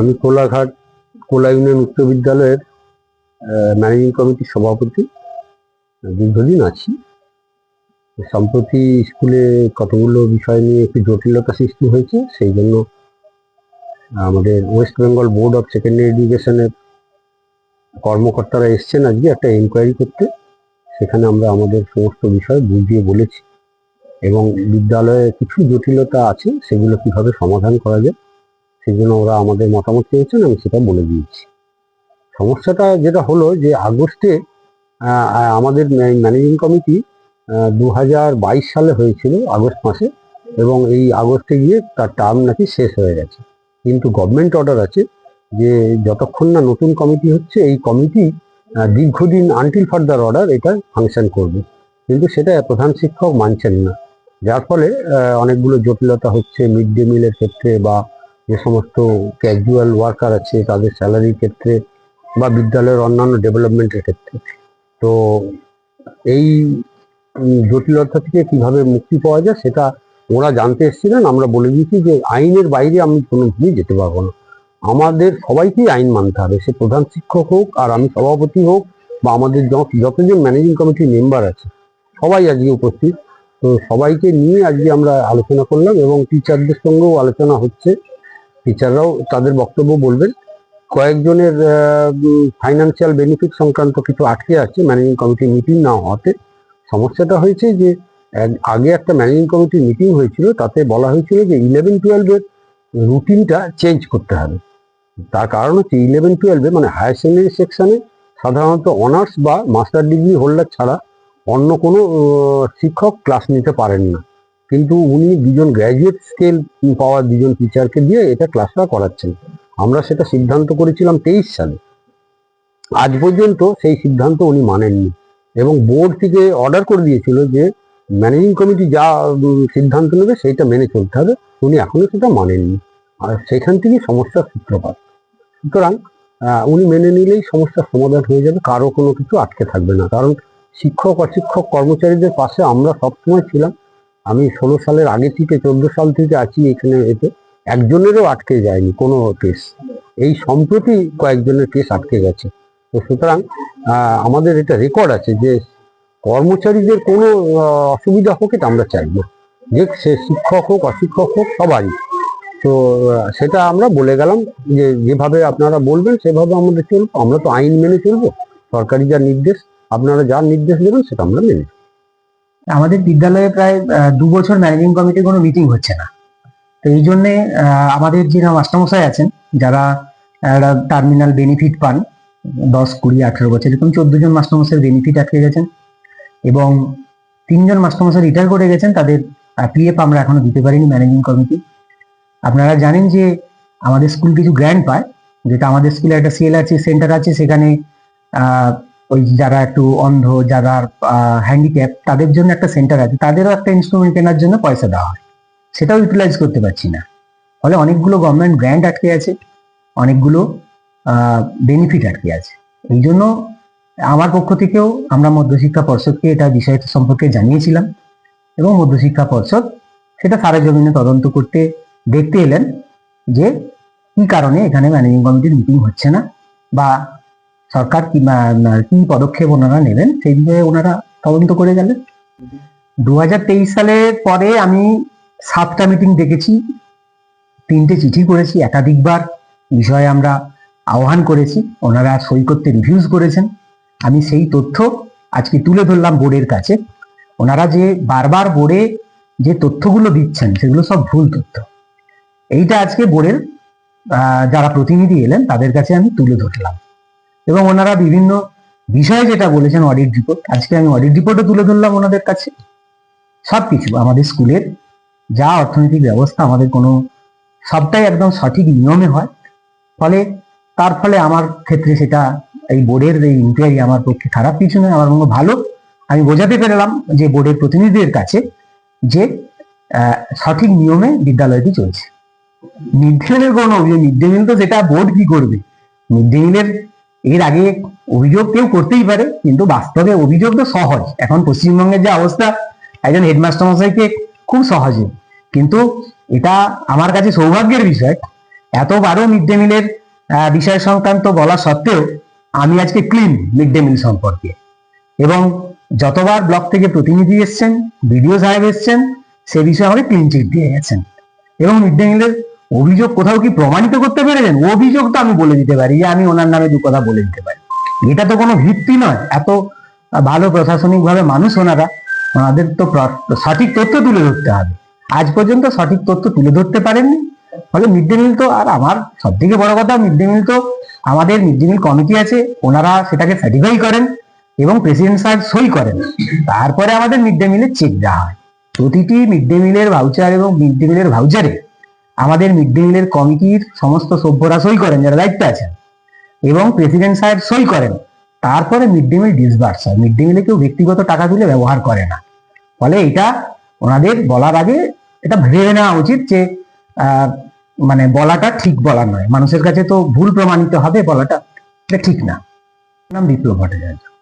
আমি কোলাঘাট কোলা ইউনিয়ন উচ্চ বিদ্যালয়ের ম্যানেজিং কমিটির সভাপতি দীর্ঘদিন আছি। সম্প্রতি স্কুলে কতগুলো বিষয় নিয়ে একটু জটিলতা সৃষ্টি হয়েছে, সেই জন্য আমাদের West Bengal board of secondary এডুকেশনের কর্মকর্তারা এসছেন আজকে একটা এনকোয়ারি করতে। সেখানে আমরা আমাদের সমস্ত বিষয় বুঝিয়ে বলেছি। এবং বিদ্যালয়ে কিছু জটিলতা আছে, সেগুলো কীভাবে সমাধান করা যায় সেই জন্য ওরা আমাদের মতামত চেয়েছেন, আমি সেটা বলে দিয়েছি। সমস্যাটা যেটা হলো যে আগস্টে আমাদের ম্যানেজিং কমিটি দু হাজার বাইশ সালে হয়েছিল, আগস্ট মাসে, এবং এই আগস্টে গিয়ে তার টার্ম নাকি শেষ হয়ে গেছে। কিন্তু গভর্নমেন্ট অর্ডার আছে যে যতক্ষণ না নতুন কমিটি হচ্ছে, এই কমিটি দীর্ঘদিন আনটিল ফার্দার অর্ডার এটা ফাংশন করবে। কিন্তু সেটা প্রধান শিক্ষক মানছেন না। যার ফলে অনেকগুলো জটিলতা হচ্ছে মিড ডে মিলের ক্ষেত্রে বা যে সমস্ত ক্যাজুয়াল ওয়ার্কার আছে, তাদের স্যালারির ক্ষেত্রে বা বিদ্যালয়ের অন্যান্য ডেভেলপমেন্টের ক্ষেত্রে। তো এই জটিলতা থেকে কীভাবে মুক্তি পাওয়া যায় সেটা ওরা জানতে এসেছিলেন। আমরা বলে দিয়েছি যে আইনের বাইরে আমি কোনো কোনোভাবেই যেতে পারব না। আমাদের সবাইকেই আইন মানতে হবে, সে প্রধান শিক্ষক হোক আর আমি সভাপতি হোক বা আমাদের যতজন ম্যানেজিং কমিটির মেম্বার আছে, সবাই আজকে উপস্থিত। তো সবাইকে নিয়ে আজকে আমরা আলোচনা করলাম এবং টিচারদের সঙ্গেও আলোচনা হচ্ছে। টিচাররাও তাদের বক্তব্য বলবেন। কয়েকজনের ফাইন্যান্সিয়াল বেনিফিট সংক্রান্ত কিছু আটকে আছে ম্যানেজিং কমিটির মিটিং না হওয়াতে। সমস্যাটা হয়েছে যে আগে একটা ম্যানেজিং কমিটির মিটিং হয়েছিল, তাতে বলা হয়েছিল যে ইলেভেন টুয়েলভের রুটিনটা চেঞ্জ করতে হবে। তার কারণ হচ্ছে ইলেভেন টুয়েলভে মানে হায়ার সেকেন্ডারি সেকশানে সাধারণত অনার্স বা মাস্টার ডিগ্রি হোল্ডার ছাড়া অন্য কোনো শিক্ষক ক্লাস নিতে পারেন না। কিন্তু উনি দুজন গ্র্যাজুয়েট স্কেল পাওয়া দুজন টিচারকে দিয়ে এটা ক্লাসটা করাচ্ছেন। আমরা সেটা সিদ্ধান্ত করেছিলাম তেইশ সালে। আজ পর্যন্ত সেই সিদ্ধান্ত উনি মানেননি এবং বোর্ড থেকে অর্ডার করে দিয়েছিল যে ম্যানেজিং কমিটি যা সিদ্ধান্ত নেবে সেইটা মেনে চলতে হবে। উনি এখনও সেটা মানেননি। আর সেখান থেকেই সমস্যার সূত্রপাত। সুতরাং উনি মেনে নিলেই সমস্যার সমাধান হয়ে যাবে, কারও কোনো কিছু আটকে থাকবে না। কারণ শিক্ষক, অশিক্ষক, কর্মচারীদের পাশে আমরা সবসময় ছিলাম। আমি ষোলো সালের আগে থেকে, চোদ্দ সাল থেকে আছি এখানে এতে। একজনেরও আটকে যায়নি কোনো কেস এই সম্প্রতি কয়েকজনের কেস আটকে গেছে। তো সুতরাং আমাদের এটা রেকর্ড আছে যে কর্মচারীদের কোনো অসুবিধা হোক এটা আমরা চাই না। যে সে শিক্ষক হোক, অশিক্ষক হোক, সবারই। তো সেটা আমরা বলে গেলাম যে যেভাবে আপনারা বলবেন, সেভাবে আমাদের চলবো। আমরা তো আইন মেনে চলবো। সরকারি যা নির্দেশ, আপনারা যা নির্দেশ দেবেন, সেটা আমরা মেনে। আমাদের বিদ্যালয়ে প্রায় দু বছর ম্যানেজিং কমিটির কোনো মিটিং হচ্ছে না। তো এই জন্যে আমাদের যারা মাস্টারমশাই আছেন, যারা টার্মিনাল বেনিফিট পান, দশ, কুড়ি, আঠেরো বছর, এরকম চোদ্দ জন মাস্টারমশাই বেনিফিট আটকে গেছেন এবং তিনজন মাস্টারমশাই রিটায়ার করে গেছেন, তাদের পিএফ আমরা এখনও দিতে পারিনি ম্যানেজিং কমিটি আপনারা জানেন যে, আমাদের স্কুল কিছু গ্র্যান্ড পায়, যেটা আমাদের স্কুলে একটা সিএলআরসি সেন্টার আছে, সেখানে ওই যারা একটু অন্ধ, যারা হ্যান্ডিক্যাপ তাদের জন্য একটা সেন্টার আছে। তাদেরও একটা ইনস্ট্রুমেন্ট কেনার জন্য পয়সা দেওয়া হয়। সেটাও ইউটিলাইজ করতে পারছি না। ফলে অনেকগুলো গভর্নমেন্ট গ্র্যান্ট আটকে আছে, অনেকগুলো বেনিফিট আটকে আছে। এই জন্য আমার পক্ষ থেকেও আমরা মধ্যশিক্ষা পর্ষদকে এটা বিষয়টা সম্পর্কে জানিয়েছিলাম এবং মধ্যশিক্ষা পর্ষদ সেটা সারা জমিনে তদন্ত করতে দেখতে এলেন যে কি কারণে এখানে ম্যানেজিং কমিটির মিটিং হচ্ছে না বা সরকার কি কি পদক্ষেপ ওনারা নেবেন সেই বিষয়ে ওনারা তদন্ত করে গেলেন। দু হাজার তেইশ সালের পরে আমি সাতটা মিটিং দেখেছি, তিনটে চিঠি করেছি, একাধিকবার বিষয়ে আমরা আহ্বান করেছি, ওনারা সই করতে রিভিউজ করেছেন। আমি সেই তথ্য আজকে তুলে ধরলাম বোর্ডের কাছে। ওনারা যে বারবার বোর্ডে যে তথ্যগুলো দিচ্ছেন, সেগুলো সব ভুল তথ্য। এইটা আজকে বোর্ডের যারা প্রতিনিধি এলেন, তাদের কাছে আমি তুলে ধরলাম। এবং ওনারা বিভিন্ন বিষয়ে যেটা বলেছেন অডিট রিপোর্ট আজকে আমি অডিট রিপোর্টও তুলে ধরলাম ওনাদের কাছে। সবকিছু আমাদের স্কুলের যা অর্থনৈতিক ব্যবস্থা আমাদের কোনো সবটাই একদম সঠিক নিয়মে হয়। ফলে তার ফলে আমার ক্ষেত্রে সেটা এই বোর্ডের এই ইনকোয়ারি আমার পক্ষে খারাপ কিছু নয়, আমার মনে ভালো। আমি বোঝাতে পেরেলাম যে বোর্ডের প্রতিনিধিদের কাছে যে সঠিক নিয়মে বিদ্যালয়টি চলছে। মিড ডে মিলের কোনো অভিযোগ মিড ডে মিল তো যেটা বোর্ড কি করবে? মিড ডে মিলের এর আগে অভিযোগ কেউ করতেই পারে, কিন্তু বাস্তবে অভিযোগ তো সহজ। এখন পশ্চিমবঙ্গের যে অবস্থা, একজন হেডমাস্টার মশাইকে খুব সহজে। কিন্তু এটা আমার কাছে সৌভাগ্যের বিষয়, এতবারও মিড ডে মিলের বিষয় সংক্রান্ত বলা সত্ত্বেও আমি আজকে ক্লিন মিড ডে মিল সম্পর্কে। এবং যতবার ব্লক থেকে প্রতিনিধি এসছেন, বিডিও সাহেব এসছেন, সে বিষয়ে আমাকে ক্লিন চিট দিয়ে গেছেন। এবং মিড ডে মিলের অভিযোগ কোথাও কি প্রমাণিত করতে পেরেছেন? অভিযোগ তো আমি বলে দিতে পারি, যে আমি ওনার নামে দু কথা বলে দিতে পারি। এটা তো কোনো ভিত্তি নয়। এত ভালো প্রশাসনিক ভাবে মানুষ ওনারা, ওনাদের তো সঠিক তথ্য তুলে ধরতে হবে। আজ পর্যন্ত সঠিক তথ্য তুলে ধরতে পারেননি। ফলে মিড ডে মিল তো আর আমার সব থেকে বড় কথা, মিড ডে মিল তো আমাদের মিড ডে মিল কমিটি আছে, ওনারা সেটাকে সার্টিফাই করেন এবং প্রেসিডেন্ট সাহেব সই করেন। তারপরে আমাদের মিড ডে মিলের চেক দেওয়া হয়। প্রতিটি মিড ডে মিলের ভাউচার এবং মিড ডে মিলের ভাউচারে আমাদের মিড ডে মিলের কমিটির সমস্ত সভ্যরা সই করেন, যারা দায়িত্বে আছেন। এবং প্রেসিডেন্ট সাহেব সই করেন। তারপরে মিড ডে মিল ডিসবার্স হয়। মিড ডে মিলে কেউ ব্যক্তিগত টাকা তুলে ব্যবহার করে না। ফলে এটা ওনাদের বলার আগে এটা ভেবে নেওয়া উচিত যে মানে বলাটা ঠিক বলা নয়। মানুষের কাছে তো ভুল প্রমাণিত হবে, বলাটা এটা ঠিক না। নাম বিপ্লব ভট্টাচার্য।